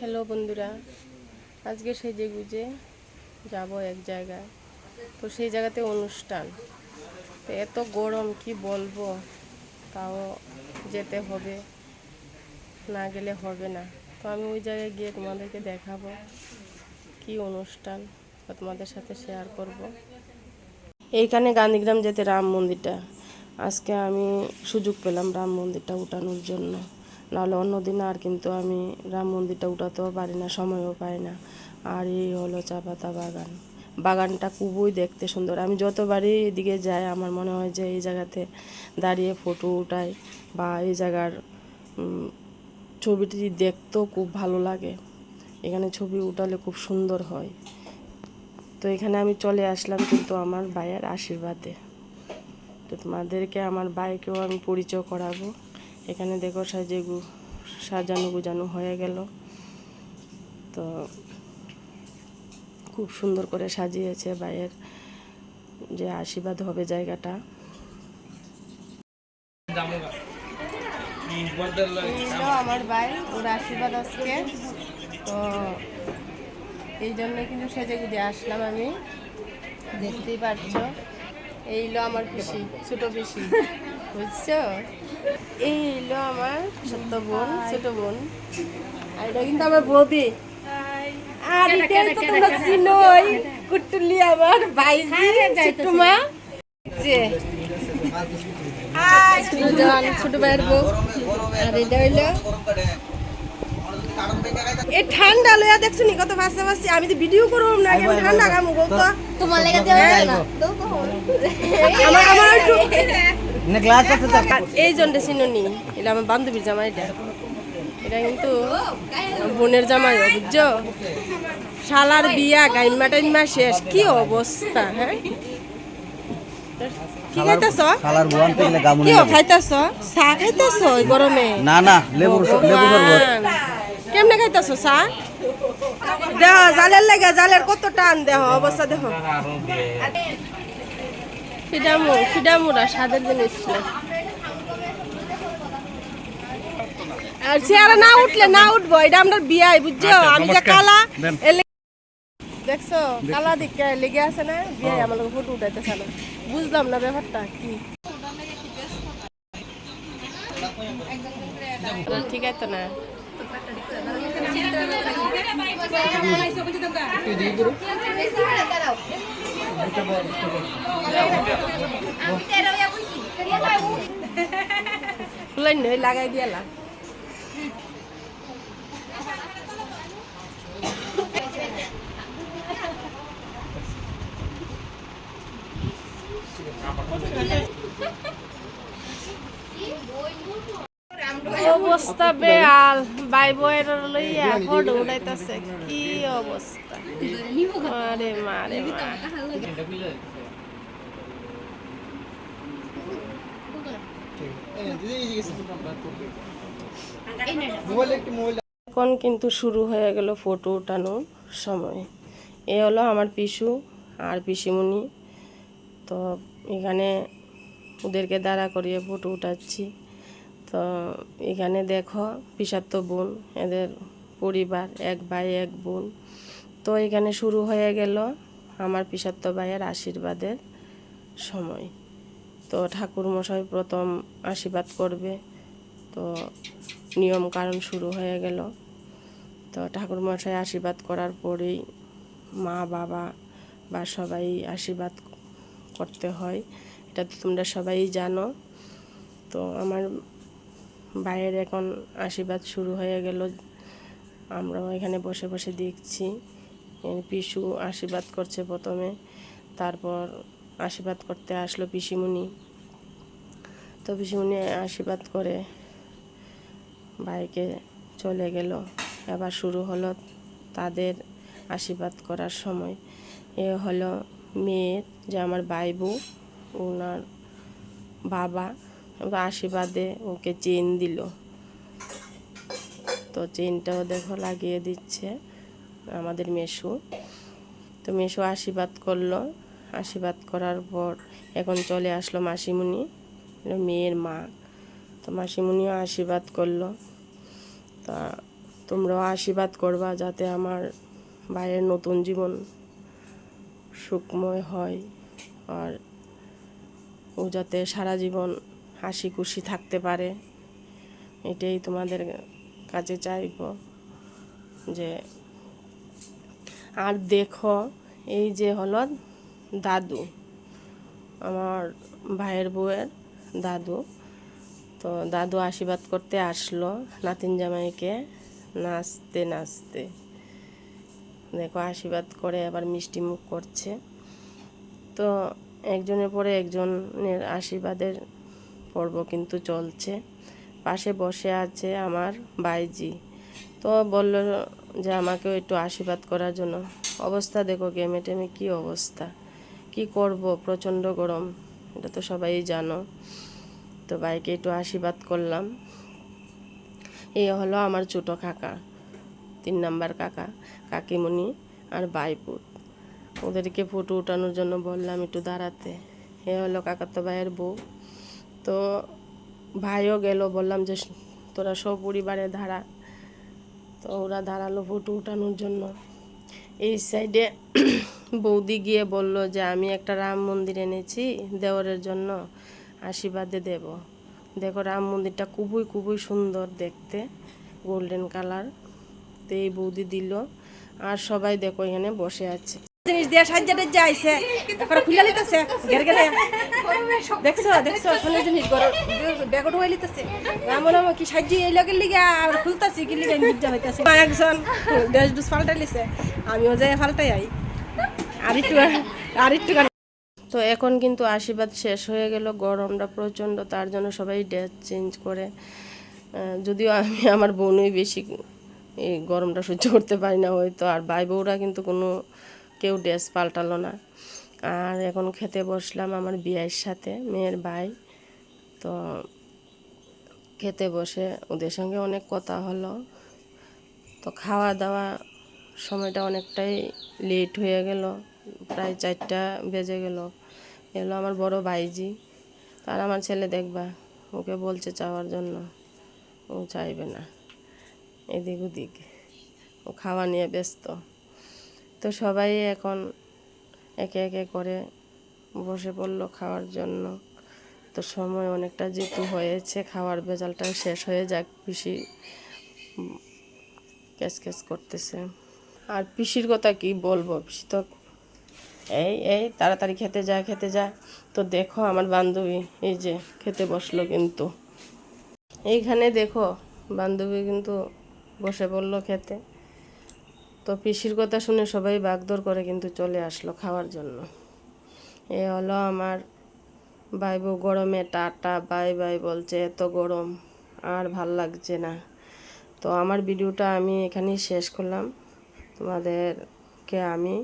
Hello বন্ধুরা, আজকে সেজে গুজে যাব এক জায়গায়। তো সেই জায়গাতে অনুষ্ঠান। তো এত গরম, কি বলব? তাও যেতে হবে, না গেলে হবে না। তো আমি ওই জায়গায় গিয়ে তোমাদেরকে দেখাবো কি অনুষ্ঠান তোমাদের সাথে শেয়ার করব। এইখানে গান্ধীগ্রাম যেতে রাম মন্দিরটা, আজকে আমি সুযোগ পেলাম রাম মন্দিরটা উঠানোর জন্য। নাহলে অন্যদিন আর কিন্তু আমি রাম মন্দিরটা উঠাতেও পারি না, সময়ও পাই না। আর এই হলো চা পাতা বাগান। বাগানটা খুবই দেখতে সুন্দর। আমি যতবারই এদিকে যাই, আমার মনে হয় যে এই জায়গাতে দাঁড়িয়ে ফটো উঠাই বা এই জায়গার ছবিটি দেখতেও খুব ভালো লাগে। এখানে ছবি উঠালে খুব সুন্দর হয়। তো এখানে আমি চলে আসলাম কিন্তু আমার ভাইয়ের আশীর্বাদে। তো তোমাদেরকে আমার ভাইকেও আমি পরিচয় করাবো। এখানে দেখো সাজে গু, সাজানো গুজানো হয়ে গেল। তো খুব সুন্দর করে সাজিয়েছে ভাইয়ের যে আশীর্বাদ হবে জায়গাটা। আমার ভাই, ওর আশীর্বাদ আজকে। তো এই জন্য কিন্তু সেজে গুজে আসলাম আমি। দেখতেই পারছ। এই হলো আমার পিসি, ছোট পিসি। বুঝছ? এই হলো আমার ছোট্ট বোন ছোট বোন। আর এটা কিন্তু আমার বৌদি। আর এটা তো তোমরা চিনোই কুটুলি আমার বাইজি ছোট্ট মা যে। ছোট ভাইয়ের বউ। আর এটা হইল এই ঠান্ডা লইয়া দেখছ নি কত ভাসা ভাসি? আমি তো ভিডিও করব না আমি ঠান্ডা গামু গো তো। তোমার লেগে দেওয়া যায় না। আমার আমার একটু না গ্লাস আছে তো। এই জনটা চিনুনি এটা আমার বান্ধবীর জামাই এটা। এটা কিন্তু বোনের জামাই বুঝছ? শালার বিয়া গাইমা টাইমা শেষ। কি অবস্থা হ্যাঁ? কি খাইতেছ? শালার বোন পেলে গামুন কি খাইতেছ? চা খাইতেছ ওই গরমে? না না লেবুর লেবুর শরবত। কেমনে খাইতেছ চা? দেহ জালের লাগে জালের কত টান দেহ অবস্থা দেহ। ফিডামু ফিডামুরা স্বাদের জিনিস না আর চেয়ারে না উঠলে না উঠবো এটা আমরা বিয়াই বুঝছ? আমি যে কালা দেখছ? কালা দিকে লেগে আছে না? বিয়াই আমার ফটো উঠাইতেছে না। বুঝলাম না ব্যাপারটা কি? ঠিক আছে না। ফুলাই নই লাগাই দিয়ালা অবস্থা বেয়াল বাই বয়ের লইয়া ফটো উঠাইতেছে কি অবস্থা? আরে মারে এখন কিন্তু শুরু হয়ে গেল ফটো উঠানোর সময়। এ হলো আমার পিসু আর পিসিমণি। তো এখানে ওদেরকে দাঁড়া করিয়ে ফটো উঠাচ্ছি। তো এখানে দেখো পিসাত্ত বোন, এদের পরিবার, এক ভাই, এক বোন। তো এখানে শুরু হয়ে গেল আমার পিসাত্ত ভাইয়ের আশীর্বাদের সময়। তো ঠাকুর মশাই প্রথম আশীর্বাদ করবে। তো নিয়ম কারণ শুরু হয়ে গেল। তো ঠাকুর মশাই আশীর্বাদ করার পরেই মা, বাবা বা সবাই আশীর্বাদ করতে হয়। এটা তো তোমরা সবাই জানো। তো আমার বাইরের এখন আশীর্বাদ শুরু হয়ে গেল। আমরাও এখানে বসে বসে দেখছি। পিসু আশীর্বাদ করছে প্রথমে। তারপর আশীর্বাদ করতে আসলো পিসিমণি। তো পিসিমণি আশীর্বাদ করে বাইকে চলে গেল। এবার শুরু হলো তাদের আশীর্বাদ করার সময়। এ হলো মেয়ের যে আমার ভাই বউ ওনার বাবা আশীর্বাদে ওকে চেন দিল। তো চেনটাও দেখো লাগিয়ে দিচ্ছে আমাদের মেশু তো মেশু আশীর্বাদ করল। আশীর্বাদ করার পর এখন চলে আসলো মাসিমণি। মেয়ের মা। তো মাসিমণিও আশীর্বাদ করল। তা তোমরাও আশীর্বাদ করবা যাতে আমার ভাইয়ের নতুন জীবন সুখময় হয় আর ও যাতে সারা জীবন হাসি খুশি থাকতে পারে। এটাই তোমাদের কাছে চাইব যে আর দেখো, এই যে হলো দাদু, আমার ভাইয়ের বউয়ের দাদু। তো দাদু আশীর্বাদ করতে আসলো নাতিন জামাইকে। নাচতে নাচতে। দেখো আশীর্বাদ করে আবার মিষ্টি মুখ করছে। তো একজনের পরে একজনের আশীর্বাদের পর্ব কিন্তু চলছে। পাশে বসে আছে আমার বাইজি। তো বলল যে আমাকেও একটু আশীর্বাদ করার জন্য। অবস্থা দেখো গেমে টেমে কী অবস্থা? কি করব? প্রচণ্ড গরম। এটা তো সবাই জানো। তো বাইকে একটু আশীর্বাদ করলাম। এ হলো আমার ছোটো কাকা, তিন নাম্বার কাকা, কাকিমণি আর বাইপুত ওদেরকে ফটো উঠানোর জন্য বললাম একটু দাঁড়াতে। এ হলো কাকাতো ভাইয়ের বউ। তো ভাইও গেল, বললাম যে তোরা সব পরিবারে দাঁড়া। তো ওরা দাঁড়াল ফটো উঠানোর জন্য। এই সাইডে বৌদি গিয়ে বলল যে, আমি একটা রাম মন্দির এনেছি দেওরের জন্য, আশীর্বাদে দেব। দেখো, রাম মন্দিরটা খুবই খুবই সুন্দর দেখতে গোল্ডেন কালার তো এই বৌদি দিল। আর সবাই দেখো, এখানে বসে আছে। জিনিস দিয়ে সাহায্য টাজ্য আইছে। তারপরে খুলে লিতেছে গের গেলে দেখছ দেখছ সোনের জিনিস ব্যাগট হয়ে লিতেছে এমন এমন কি সাহায্য এই লগের লিগে আর খুলতাছি, কি লিগে নির্জা হইতাছে। একজন ড্রেস ডুস পাল্টাই লিছে আমিও যাই পাল্টাই আই। তো এখন কিন্তু আশীর্বাদ শেষ হয়ে গেল, গরমটা প্রচণ্ড, তার জন্য সবাই ড্রেস চেঞ্জ করে। যদিও আমি আমার বোনই বেশি এই গরমটা সহ্য করতে পারি না, হয়তো আর ভাই বউরা কিন্তু কোনো, কেউ ড্রেস পাল্টালো না। আর এখন খেতে বসলাম আমার বিয়ের সাথে, মেয়ের ভাই। তো খেতে বসে ওদের সঙ্গে অনেক কথা হলো। তো খাওয়া দাওয়া সময়টা অনেকটাই লেট হয়ে গেল, প্রায় চারটা বেজে গেল। এলো আমার বড় ভাইজি। তার আমার ছেলে দেখবা, ওকে বলছে চাওয়ার জন্য। ও চাইবে না। এদিক ওদিক। ও খাওয়া নিয়ে ব্যস্ত। তো সবাই এখন একে একে করে বসে পড়ল খাওয়ার জন্য। তো সময় অনেকটা যেহেতু হয়েছে, খাওয়ার ভেজালটা শেষ হয়ে যাক। বেশি ক্যাচ ক্যাচ করতেছে। আর পিসির কথা কি বলব? পিসি তো এই এই, তাড়াতাড়ি খেতে যায় খেতে যায় তো দেখো আমার বান্ধবী, এই যে খেতে বসল কিন্তু। এইখানে দেখো, বান্ধবী কিন্তু বসে পড়ল খেতে। তো পিসির কথা শুনে সবাই বাগদর করে কিন্তু চলে আসলো খাওয়ার জন্য। এ হলো আমার ভাই বউ গরমে টাটা, বাই বাই বলছে, এত গরম, আর ভালো লাগছে না। তো আমার ভিডিওটা আমি এখানেই শেষ করলাম। তোমাদেরকে আমি